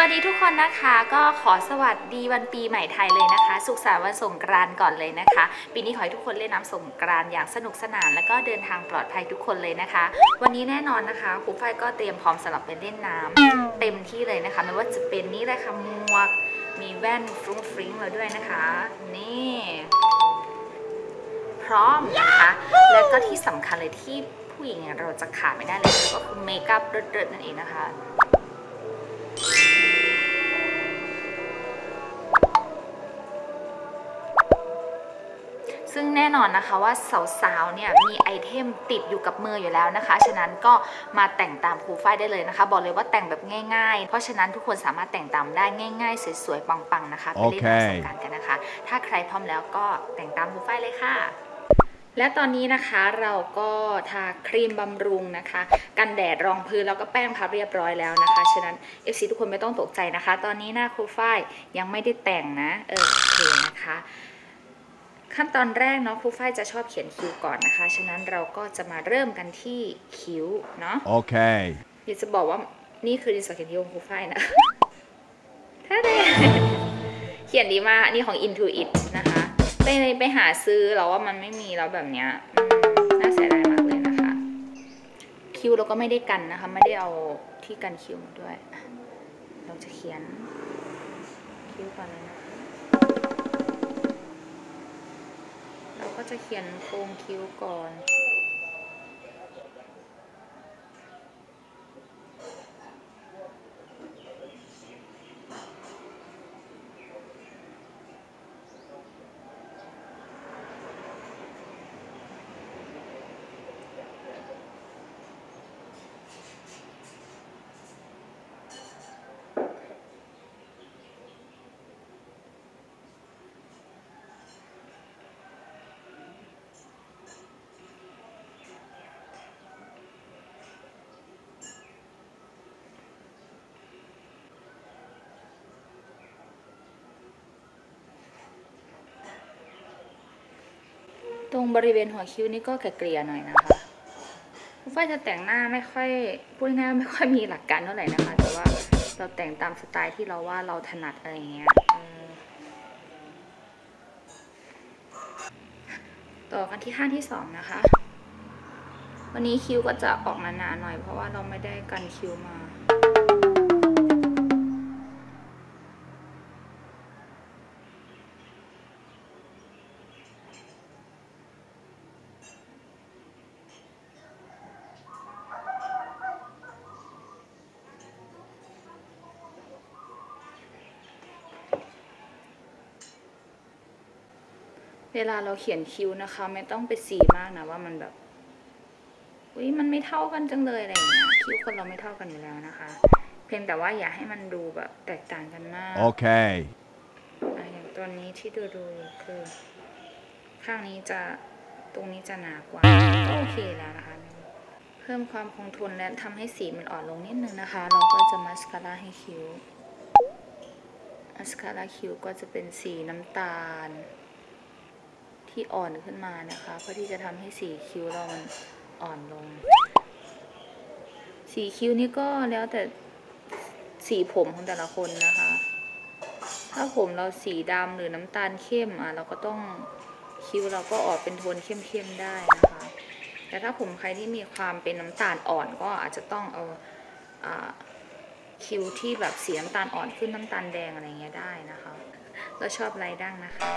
สวัสดีทุกคนนะคะก็ขอสวัสดีวันปีใหม่ไทยเลยนะคะ สุขสันต์วันสงกรานต์ก่อนเลยนะคะ ปีนี้ขอให้ทุกคนเล่นน้ำสงกรานต์อย่างสนุกสนาน และก็เดินทางปลอดภัยทุกคนเลยนะคะ วันนี้แน่นอนนะคะครูฝ้ายก็เตรียมพร้อมสำหรับไปเล่นน้ำเต็มที่เลยนะคะ ไม่ว่าจะเป็นนี่เลยค่ะหมวกมีแว่นฟรุ้งฟริ้งเราด้วยนะคะ นี่พร้อมนะคะ และก็ที่สำคัญเลยที่ผู้หญิงเราจะขาดไม่ได้เลยก็คือเมคอัพเริดๆนั่นเองนะคะ น่นอนนะคะว่าสาวๆ เนี่ยมีไอเทมติดอยู่กับมืออยู่แล้วนะคะ ฉะนั้นก็มาแต่งตามครูฝ้ายได้เลยนะคะ บอกเลยว่าแต่งแบบง่าย ๆ เพราะฉะนั้นทุกคนสามารถแต่งตามได้ง่าย ๆ สวยๆ ปังๆ นะคะไปเล่นน้ำสงกรารกันนะคะ ถ้าใครพร้อมแล้วก็แต่งตามครูฝ้ายเลยค่ะและตอนนี้นะคะเราก็ทาครีมบำรุงนะคะ กันแดดรองพื้นแล้วก็แป้งพับเรียบร้อยแล้วนะคะ ฉะนั้น FC ทุกคนไม่ต้องตกใจนะคะ ตอนนี้หน้าครูฝ้ายยังไม่ได้แต่งนะ เออโอเคนะคะ ขั้นตอนแรกเนาะครูฝ้ายจะชอบเขียนคิ้วก่อนนะคะ ฉะนั้นเราก็จะมาเริ่มกันที่คิ้วเนาะ Okay. อยากจะบอกว่านี่คือดินสอเขียนคิ้วของครูฝ้ายนะท่าเดเขียนดีมากอันนี่ของ Intuit นะคะ ไปไปหาซื้อแล้วว่ามันไม่มีแล้วแบบเนี้ยอืมน่าเสียดายมากเลยนะคะ คิ้วเราก็ไม่ได้กันนะคะ ไม่ได้เอาที่กันคิ้วมาด้วย เราจะเขียนคิ้วก่อนเลยนะ ก็จะเขียนโครงคิ้วก่อน ตรงบริเวณหัวคิ้วนี่ก็เกลี่ยหน่อยนะคะคุณฝ้ายจะแต่งหน้าไม่ค่อยพูดง่ายไม่ค่อยมีหลักการเท่าไหร่นะคะ แต่ว่าเราแต่งตามสไตล์ที่เราว่าเราถนัดอะไรเงี้ยต่อกันที่ขั้นที่สองนะคะ วันนี้คิ้วก็จะออกหนาๆหน่อยเพราะว่าเราไม่ได้กันคิ้วมา เวลาเราเขียนคิ้วนะคะ ไม่ต้องไปสีมากนะว่ามันแบบอุ้ยมันไม่เท่ากันจังเลยอะไรอย่างเงี้ยคิ้วคนเราไม่เท่ากันอยู่แล้วนะคะ เพียงแต่ว่าอย่าให้มันดูแบบแตกต่างกันมาก Okay. อะอย่างตัวนี้ที่ดูดูๆคือ ข้างนี้จะตรงนี้จะหนากว่าก็โอเคแล้วนะคะ เพิ่มความคงทนและทำให้สีมันอ่อนลงนิดนึงนะคะ เราก็จะมาสคาร่าให้คิ้วมาสคาร่าคิ้วก็จะเป็นสีน้ำตาล ที่อ่อนขึ้นมานะคะเพื่อที่จะทำให้สีคิ้วเรามันอ่อนลง สีคิ้วนี่ก็แล้วแต่สีผมของแต่ละคนนะคะ ถ้าผมเราสีดำหรือน้ำตาลเข้มอะเราก็ต้องคิ้วเราก็ออกเป็นโทนเข้มๆได้นะคะ แต่ถ้าผมใครที่มีความเป็นน้ำตาลอ่อนก็อาจจะต้องเอาอาคิ้วที่แบบสีน้ำตาลอ่อนขึ้นน้ำตาลแดงอะไรเงี้ยได้นะคะเราชอบลายดั้งนะคะ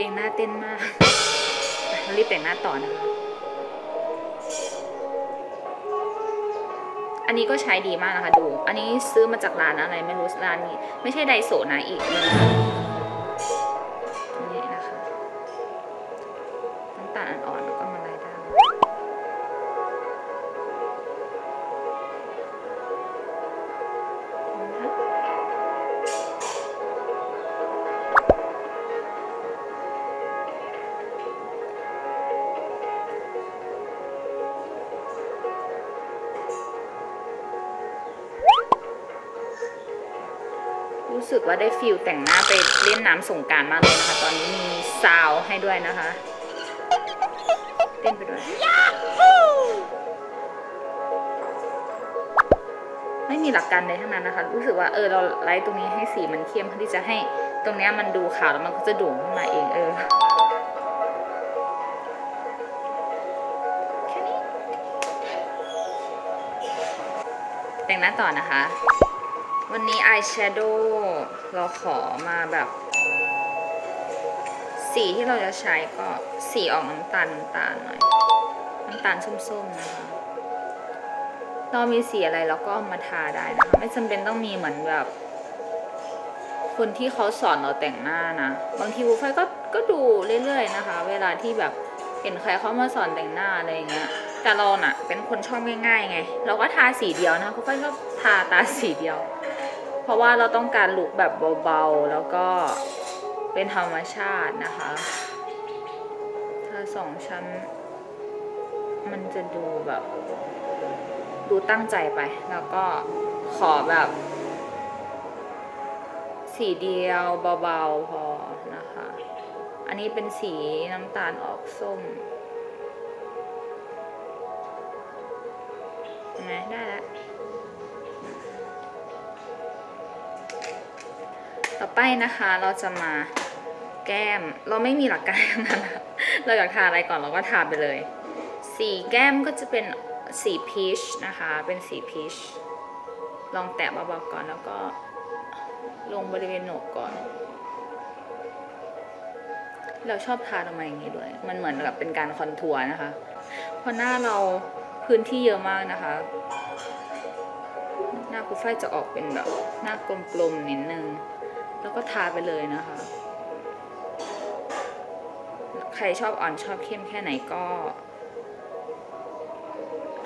ลงน่าเต้นมากเรารีบแต่งหน้าต่อนะคะอันนี้ก็ใช้ดีมากนะคะดู อันนี้ซื้อมาจากร้านอะไรไม่รู้ร้านนี้ ไม่ใช่ไดโซนะอีกเลย รู้สึกว่าได้ฟิลแต่งหน้าไปเล่นน้ำสงการมากเลยนะคะ ตอนนี้มีซาวให้ด้วยนะคะเต้นไปด้วยไม่มีหลักการใดทั้งนั้นนะคะ รู้สึกว่าเออเราไลท์ตรงนี้ให้สีมันเข้มเพื่อที่จะให้ตรงนี้มันดูขาวแล้วมันก็จะดุ่ขึ้นมาเองเออแต่งหน้าต่อนะคะ วันนี้อายแชโดว์เราขอมาแบบ สีที่เราจะใช้ก็สีออกน้ำตาลน้ำตาลหน่อย น้ำตาลส้มๆนะคะเรามีสีอะไรเราก็เอามาทาได้นะคะไม่จำเป็นต้องมีเหมือนแบบ คนที่เขาสอนเราแต่งหน้านะ บางทีบุฟเฟ่ก็ก็ดูเรื่อยๆนะคะ เวลาที่แบบเห็นใครเขามาสอนแต่งหน้าอะไรอย่างเงี้ยแต่เราน่ะ เป็นคนชอบง่ายๆไง เราก็ทาสีเดียวนะบุฟเฟ่ก็ทาตาสีเดียว เพราะว่าเราต้องการลุคแบบเบาๆ แล้วก็เป็นธรรมชาตินะคะถ้าสองชั้น มันจะดูแบบ ดูตั้งใจไป แล้วก็ขอแบบ สีเดียวเบาๆพอนะคะ อันนี้เป็นสีน้ำตาลออกส้มเห็นไหมได้แล้ว ไปนะคะเราจะมาแก้ม เราไม่มีหลักการนั้นนะเราอยากทาอะไรก่อนเราก็ทาไปเลย สีแก้มก็จะเป็นสีพีชนะคะ เป็นสีพีช ลองแตะเบาๆก่อนแล้วก็ลงบริเวณโหนกก่อน เราชอบทาลงมอย่างนี้ด้วย มันเหมือนกับเป็นการคอนทัวร์นะคะ เพราะหน้าเราพื้นที่เยอะมากนะคะ หน้าคูฝ้ายจะออกเป็นแบบ หน้ากลมๆนิดนึง แล้วก็ทาไปเลยนะคะ ใครชอบอ่อนชอบเข้มแค่ไหนก็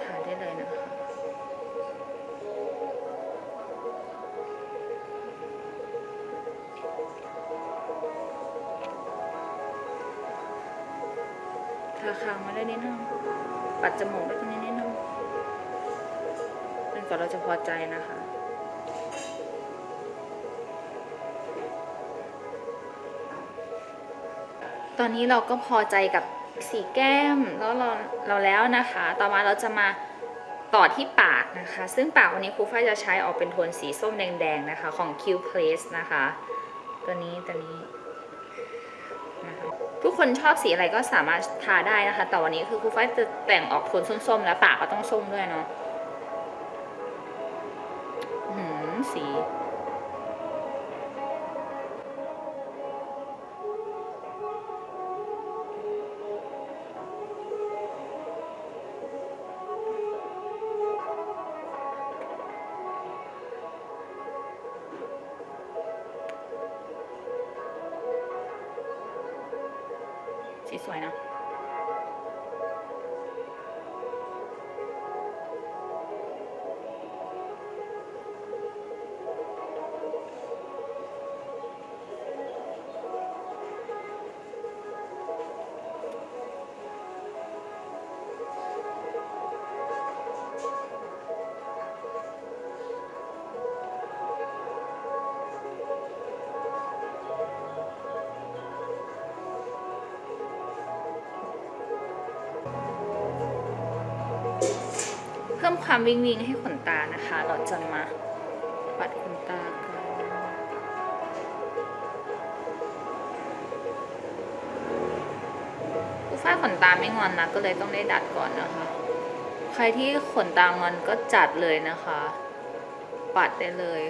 ทาได้เลยนะคะ ทาคางมาได้นิดนึง ปัดจมูกได้ตรงนี้นิดนึงเป็นก่อนเราจะพอใจนะคะ ตอนนี้เราก็พอใจกับสีแก้มแล้วเราเราแล้วนะคะ ต่อมาเราจะมาต่อที่ปากนะคะ ซึ่งปากวันนี้ครูฝ้ายจะใช้ออกเป็นโทนสีส้มแดงๆนะคะ ของ Q Place นะคะ ตัวนี้ตัวนี้นะคะทุกคนชอบสีอะไรก็สามารถทาได้นะคะ แต่วันนี้คือครูฝ้ายจะแต่งออกโทนส้มๆ แล้วปากก็ต้องส้มด้วยเนาะหือสีสี ความวิงวิงให้ขนตานะคะ เราจะมาปัดขนตากันกูฝ้าขนตาไม่งอนนะก็เลยต้องได้ดัดก่อนนะคะ ใครที่ขนตางอนก็จัดเลยนะคะ ปัดได้เลย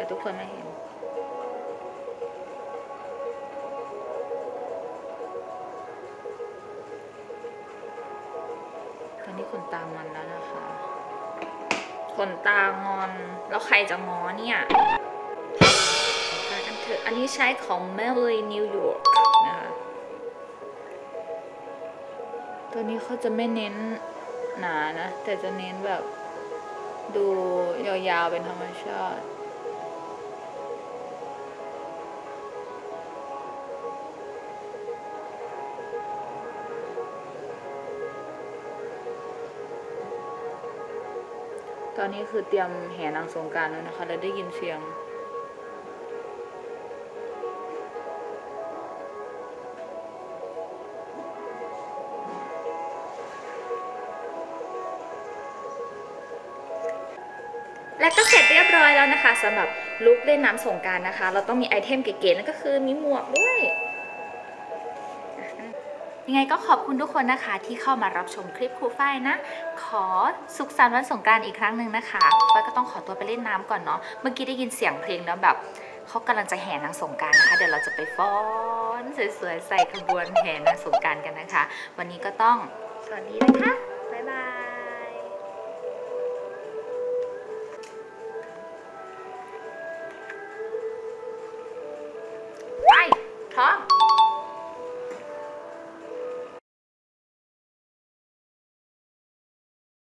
ดี๋ยวทุกคนไม่เห็น ตอนนี้ขนตางอนแล้วนะคะขนตางอน แล้วใครจะงอเนี่ยไปกันเถอะอันนี้ใช้ของ Maybelline New York นะคะตัวนี้เขาจะไม่เน้นหนานะ แต่จะเน้นแบบดูยาวๆเป็นธรรมชาติ ตอนนี้คือเตรียมแห่นางสงการแล้วนะคะ แล้วได้ยินเสียง และก็เสร็จเรียบร้อยแล้วนะคะสำหรับลุกเล่นน้ำสงการนะคะ เราต้องมีไอเทมเก๋ๆแล้วก็คือมีหมวกด้วย ยังไงก็ขอบคุณทุกคนนะคะ ที่เข้ามารับชมคลิปครูฝ้ายนะ ขอสุขสันต์วันสงกรานต์อีกครั้งหนึ่งนะคะฝ้ายก็ต้องขอตัวไปเล่นน้ำก่อนเนาะเมื่อกี้ได้ยินเสียงเพลงแล้วแบบเขากำลังจะแห่นางสงกรารนะคะ เดี๋ยวเราจะไปฟ้อนสวยๆใส่ขบวนแห่นางสงกรารกันนะคะ วันนี้ก็ต้องสวัสดีนะคะบ๊ายบาย